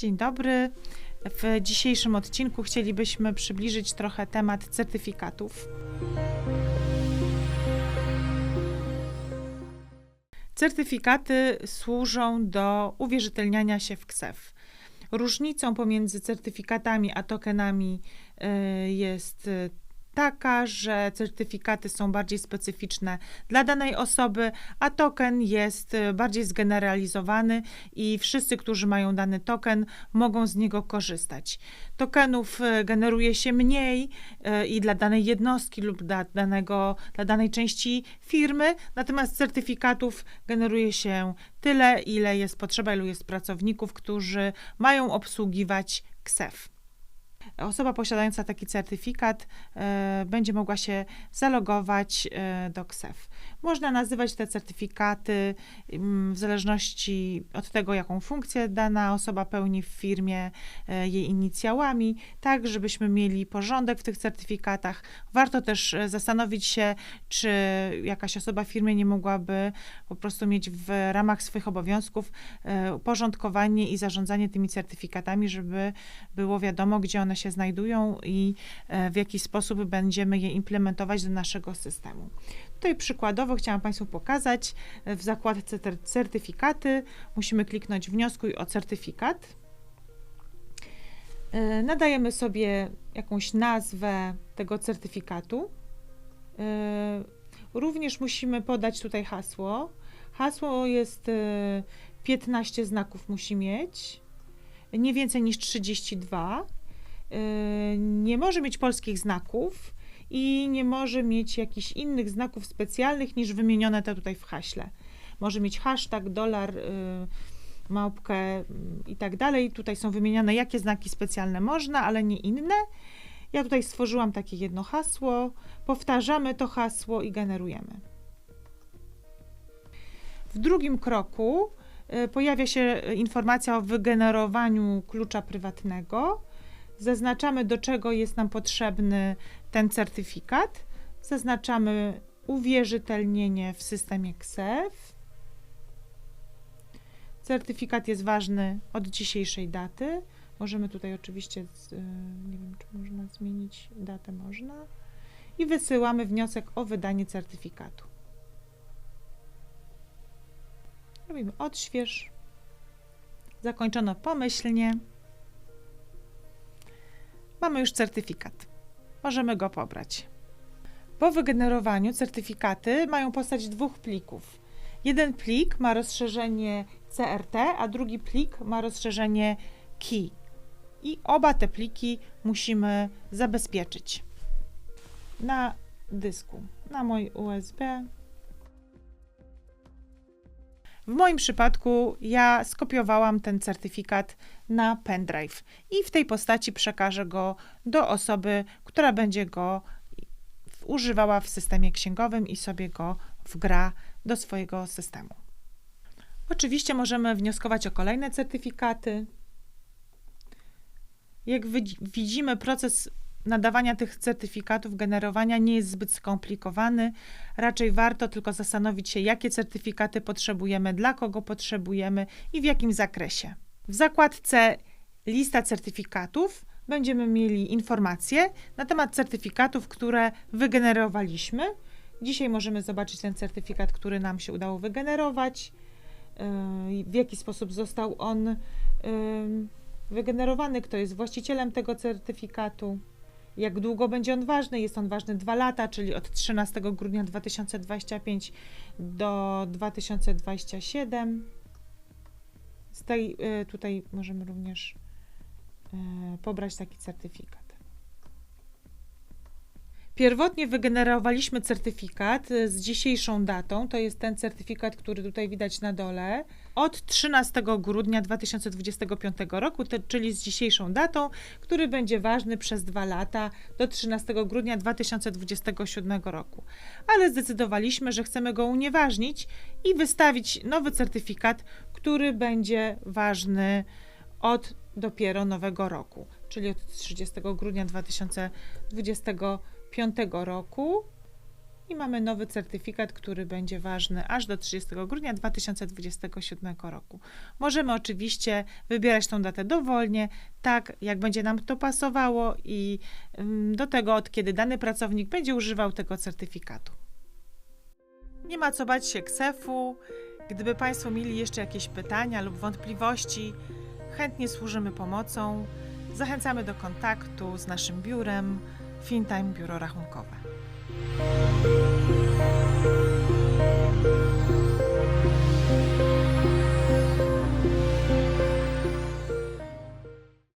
Dzień dobry. W dzisiejszym odcinku chcielibyśmy przybliżyć trochę temat certyfikatów. Certyfikaty służą do uwierzytelniania się w KSEF. Różnicą pomiędzy certyfikatami a tokenami y, jest taka, że certyfikaty są bardziej specyficzne dla danej osoby, a token jest y, bardziej zgeneralizowany i wszyscy, którzy mają dany token, mogą z niego korzystać. Tokenów y, generuje się mniej y, i dla danej jednostki lub dla, danego, dla danej części firmy, natomiast certyfikatów generuje się tyle, ile jest potrzeba, ilu jest pracowników, którzy mają obsługiwać KSEF. Osoba posiadająca taki certyfikat e, będzie mogła się zalogować e, do KSEF. Można nazywać te certyfikaty mm, w zależności od tego, jaką funkcję dana osoba pełni w firmie, e, jej inicjałami, tak żebyśmy mieli porządek w tych certyfikatach. Warto też zastanowić się, czy jakaś osoba w firmie nie mogłaby po prostu mieć w ramach swoich obowiązków uporządkowanie i zarządzanie tymi certyfikatami, żeby było wiadomo, gdzie one się znajdują i e, w jaki sposób będziemy je implementować do naszego systemu. Tutaj przykładowo chciałam Państwu pokazać e, w zakładce cer- certyfikaty musimy kliknąć wnioskuj o certyfikat. E, Nadajemy sobie jakąś nazwę tego certyfikatu. Również musimy podać tutaj hasło. Hasło jest e, 15 znaków musi mieć, nie więcej niż 32. Nie może mieć polskich znaków i nie może mieć jakichś innych znaków specjalnych niż wymienione te tutaj w haśle. Może mieć hashtag, dolar, y, małpkę y, i tak dalej. Tutaj są wymienione, jakie znaki specjalne można, ale nie inne. Ja tutaj stworzyłam takie jedno hasło, powtarzamy to hasło i generujemy. W drugim kroku y, pojawia się y, informacja o wygenerowaniu klucza prywatnego. Zaznaczamy, do czego jest nam potrzebny ten certyfikat. Zaznaczamy uwierzytelnienie w systemie KSEF. Certyfikat jest ważny od dzisiejszej daty. Możemy tutaj oczywiście, y, nie wiem, czy można zmienić datę, można. I wysyłamy wniosek o wydanie certyfikatu. Robimy odśwież. Zakończono pomyślnie. Mamy już certyfikat. Możemy go pobrać. Po wygenerowaniu certyfikaty mają postać dwóch plików. Jeden plik ma rozszerzenie CRT, a drugi plik ma rozszerzenie KEY. I oba te pliki musimy zabezpieczyć na dysku, na mój USB. W moim przypadku ja skopiowałam ten certyfikat na pendrive i w tej postaci przekażę go do osoby, która będzie go używała w systemie księgowym i sobie go wgra do swojego systemu. Oczywiście możemy wnioskować o kolejne certyfikaty. Jak widzi- widzimy, proces nadawania tych certyfikatów, generowania nie jest zbyt skomplikowany. Raczej warto tylko zastanowić się, jakie certyfikaty potrzebujemy, dla kogo potrzebujemy i w jakim zakresie. W zakładce lista certyfikatów będziemy mieli informacje na temat certyfikatów, które wygenerowaliśmy. Dzisiaj możemy zobaczyć ten certyfikat, który nam się udało wygenerować, yy, w jaki sposób został on yy, wygenerowany, kto jest właścicielem tego certyfikatu, jak długo będzie on ważny. Jest on ważny 2 lata, czyli od 13 grudnia 2025 do 2027. Z tej, y, tutaj możemy również y, pobrać taki certyfikat. Pierwotnie wygenerowaliśmy certyfikat y, z dzisiejszą datą. To jest ten certyfikat, który tutaj widać na dole. Od 13 grudnia 2025 roku, to, czyli z dzisiejszą datą, który będzie ważny przez dwa lata do 13 grudnia 2027 roku. Ale zdecydowaliśmy, że chcemy go unieważnić i wystawić nowy certyfikat, który będzie ważny od dopiero nowego roku, czyli od 30 grudnia 2025 roku. I mamy nowy certyfikat, który będzie ważny aż do 30 grudnia 2027 roku. Możemy oczywiście wybierać tą datę dowolnie, tak jak będzie nam to pasowało i ym, do tego, od kiedy dany pracownik będzie używał tego certyfikatu. Nie ma co bać się KSEF-u. Gdyby Państwo mieli jeszcze jakieś pytania lub wątpliwości, chętnie służymy pomocą. Zachęcamy do kontaktu z naszym biurem FinTime Biuro Rachunkowe.